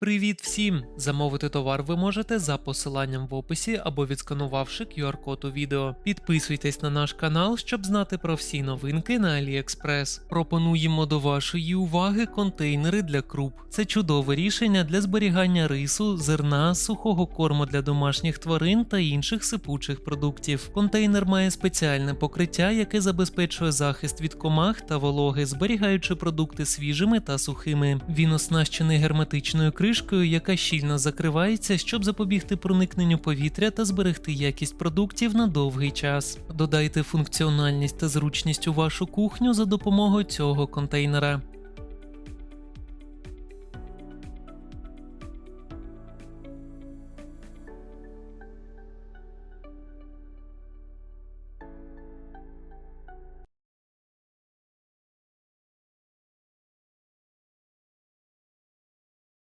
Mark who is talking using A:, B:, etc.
A: Привіт всім! Замовити товар ви можете за посиланням в описі або відсканувавши QR-код у відео. Підписуйтесь на наш канал, щоб знати про всі новинки на AliExpress. Пропонуємо до вашої уваги контейнери для круп. Це чудове рішення для зберігання рису, зерна, сухого корму для домашніх тварин та інших сипучих продуктів. Контейнер має спеціальне покриття, яке забезпечує захист від комах та вологи, зберігаючи продукти свіжими та сухими. Він оснащений герметичною кришкою, яка щільно закривається, щоб запобігти проникненню повітря та зберегти якість продуктів на довгий час. Додайте функціональність та зручність у вашу кухню за допомогою цього контейнера.